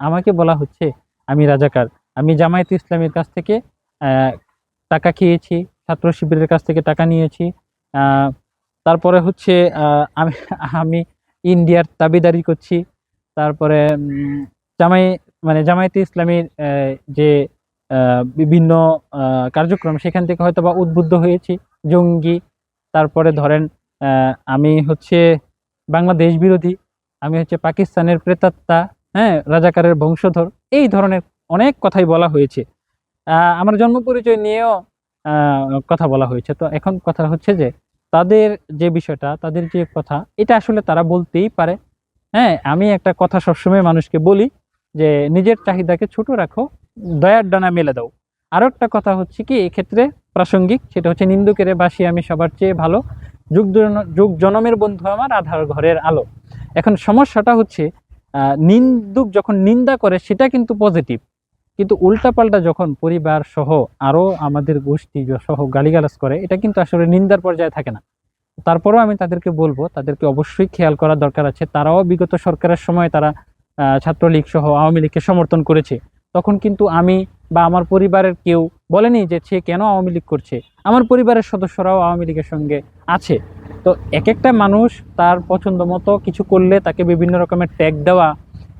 আমাকে বলা হচ্ছে, আমি রাজাকার। আমি জামায়াত ইসলামের কাছ থেকে টাকা খেয়েছি, ছাত্র শিবিরের কাছ থেকে টাকা নিয়েছি। তারপরে হচ্ছে আমি আমি ইন্ডিয়ার দাবিদারি করছি। তারপরে জামাই মানে জামায়াতে ইসলামীর যে বিভিন্ন কার্যক্রম, সেখান থেকে হয়তো বা উদ্বুদ্ধ হয়েছি, জঙ্গি। তারপরে ধরেন আমি হচ্ছে বাংলাদেশ বিরোধী, আমি হচ্ছে পাকিস্তানের প্রেতাত্মা। হ্যাঁ রাজাকারের বংশধর, এই ধরনের অনেক কথাই বলা হয়েছে। আমার জন্ম পরিচয় নিয়েও কথা বলা হয়েছে। তো এখন কথা হচ্ছে যে, তাদের যে বিষয়টা, তাদের যে কথা, এটা আসলে তারা বলতেই পারে। হ্যাঁ আমি একটা কথা সবসময় মানুষকে বলি যে, নিজের চাহিদাকে ছোট রাখো, দয়ার ডানা মেলে দাও। আরও একটা কথা হচ্ছে কি, এক্ষেত্রে প্রাসঙ্গিক, সেটা হচ্ছে নিন্দুকেরে বাসি আমি সবার চেয়ে ভালো। যুগ যুগ জনমের বন্ধু আমার, আধার ঘরের আলো। এখন সমস্যাটা হচ্ছে নিন্দুক যখন নিন্দা করে, সেটা কিন্তু পজিটিভ কিন্তু উল্টাপাল্টা যখন পরিবার সহ আরও আমাদের গোষ্ঠী সহ গালিগালাজ করে, এটা কিন্তু আসলে নিন্দার পর্যায়ে থাকে না। তারপরেও আমি তাদেরকে বলব, তাদেরকে অবশ্যই খেয়াল করা দরকার আছে। তারাও বিগত সরকারের সময় তারা ছাত্রলীগ সহ আওয়ামী লীগকে সমর্থন করেছে। তখন কিন্তু আমি বা আমার পরিবারের কেউ বলেনি যে সে কেন আওয়ামী লীগ করছে। আমার পরিবারের সদস্যরাও আওয়ামী লীগের সঙ্গে আছে। তো এক একটা মানুষ তার পছন্দ মতো কিছু করলে তাকে বিভিন্ন রকমের ট্যাগ দেওয়া,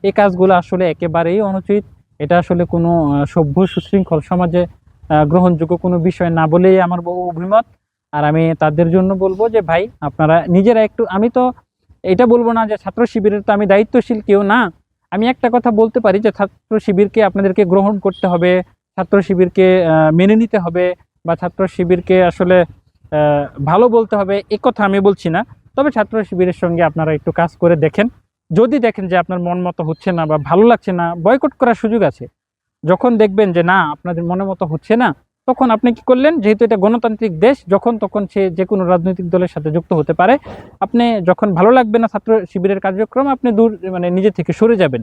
এই কাজগুলো আসলে একেবারেই অনুচিত। এটা আসলে কোনো সভ্য সুশৃঙ্খল সমাজে গ্রহণযোগ্য কোনো বিষয় না বলেই আমার বহু অভিমত। আর আমি তাদের জন্য বলব যে, ভাই, আপনারা নিজেরা একটু, আমি তো এটা বলব না যে ছাত্র শিবিরের তো আমি দায়িত্বশীল কেউ না। আমি একটা কথা বলতে পারি যে, ছাত্র শিবিরকে আপনাদেরকে গ্রহণ করতে হবে, ছাত্র শিবিরকে মেনে নিতে হবে বা ছাত্র শিবিরকে আসলে ভালো বলতে হবে কথা আমি বলছি না। তবে ছাত্র শিবিরের সঙ্গে আপনারা একটু কাজ করে দেখেন। যদি দেখেন যে আপনার মন মতো হচ্ছে না বা ভালো লাগছে না বয়কট করার সুযোগ আছে। যখন দেখবেন যে না, আপনাদের মনের মতো হচ্ছে না, তখন আপনি কি করলেন? যেহেতু এটা গণতান্ত্রিক দেশ, যখন তখন সে যে কোনো রাজনৈতিক দলের সাথে যুক্ত হতে পারে। আপনি যখন ভালো লাগবে না ছাত্র শিবিরের কার্যক্রম, আপনি দূর মানে নিজে থেকে সরে যাবেন।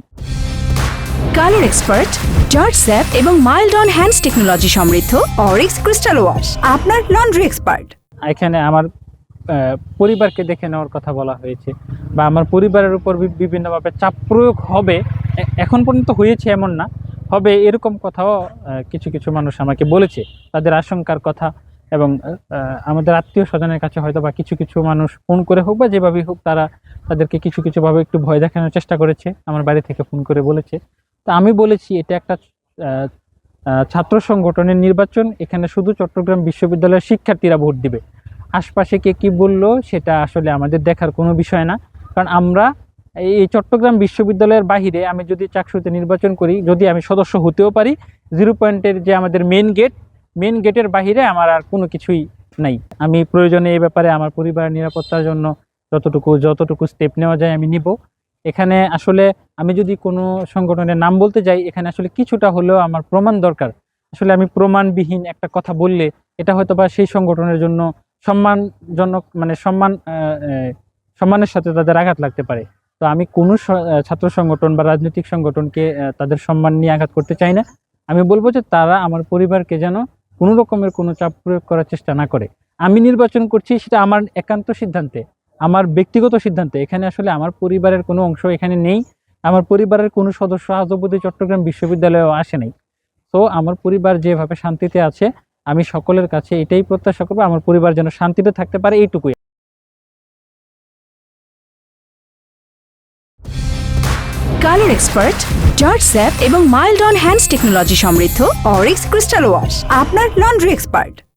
কালার এক্সপার্ট জর্জ স্যাপ এবং মাইল্ড অন হ্যান্ডস টেকনোলজি সমৃদ্ধ অরিক্স ক্রিস্টাল ওয়াশ আপনার লন্ড্রি এক্সপার্ট এখানে আমার পরিবারকে দেখে নেওয়ার কথা বলা হয়েছে বা আমার পরিবারের উপর বিভিন্নভাবে চাপ প্রয়োগ হবে। এখন পর্যন্ত হয়েছে এমন না, হবে এরকম কথাও কিছু কিছু মানুষ আমাকে বলেছে। তাদের আশঙ্কার কথা এবং আমাদের আত্মীয় স্বজনের কাছে হয়তো বা কিছু কিছু মানুষ ফোন করে হোক বা যেভাবেই হোক তারা তাদেরকে কিছু কিছুভাবে একটু ভয় দেখানোর চেষ্টা করেছে। আমার বাড়ি থেকে ফোন করে বলেছে। তা আমি বলেছি, এটা একটা ছাত্র সংগঠনের নির্বাচন, এখানে শুধু চট্টগ্রাম বিশ্ববিদ্যালয়ের শিক্ষার্থীরা ভোট দিবে। আশপাশে কে কী বলল, সেটা আসলে আমাদের দেখার কোনো বিষয় না। কারণ আমরা এই চট্টগ্রাম বিশ্ববিদ্যালয়ের বাহিরে আমি যদি চাকসুতে নির্বাচন করি, যদি আমি সদস্য হতেও পারি, জিরো পয়েন্টের যে আমাদের মেন গেট মেন গেটের বাহিরে আমার আর কোনো কিছুই নাই। আমি প্রয়োজনে এই ব্যাপারে আমার পরিবারের নিরাপত্তার জন্য যতটুকু যতটুকু স্টেপ নেওয়া যায় আমি নিব। এখানে আসলে আমি যদি কোনো সংগঠনের নাম বলতে যাই, এখানে আসলে কিছুটা হলেও আমার প্রমাণ দরকার। আসলে আমি প্রমাণবিহীন একটা কথা বললে এটা হয়তো বা সেই সংগঠনের জন্য সম্মানজনক মানে সম্মান সম্মানের সাথে তাদের আঘাত লাগতে পারে। তো আমি কোনো ছাত্র সংগঠন বা রাজনৈতিক সংগঠনকে তাদের সম্মান নিয়ে আঘাত করতে চাই না। আমি বলব যে তারা আমার পরিবারকে যেন কোনো রকমের কোনো চাপ প্রয়োগ করার চেষ্টা না করে। আমি নির্বাচন করছি সেটা আমার একান্ত সিদ্ধান্তে। আমার ব্যক্তিগত সিদ্ধান্তে, এখানে আসলে আমার পরিবারের কোনো অংশ এখানে নেই। আমার পরিবারের কোনো সদস্য আজ অবধি চট্টগ্রাম বিশ্ববিদ্যালয়েও আসে নাই। তো আমার পরিবার যেভাবে শান্তিতে আছে, আমি সকলের কাছে এটাই প্রত্যাশা করব, আমার পরিবার যেন শান্তিতে থাকতে পারে এইটুকুই। কালার এক্সপার্ট জর্জ স্যাপ এবং মাইল্ড অন হ্যান্ডস টেকনোলজি সমৃদ্ধ অরিক্স ক্রিস্টাল ওয়াশ আপনার লন্ড্রি এক্সপার্ট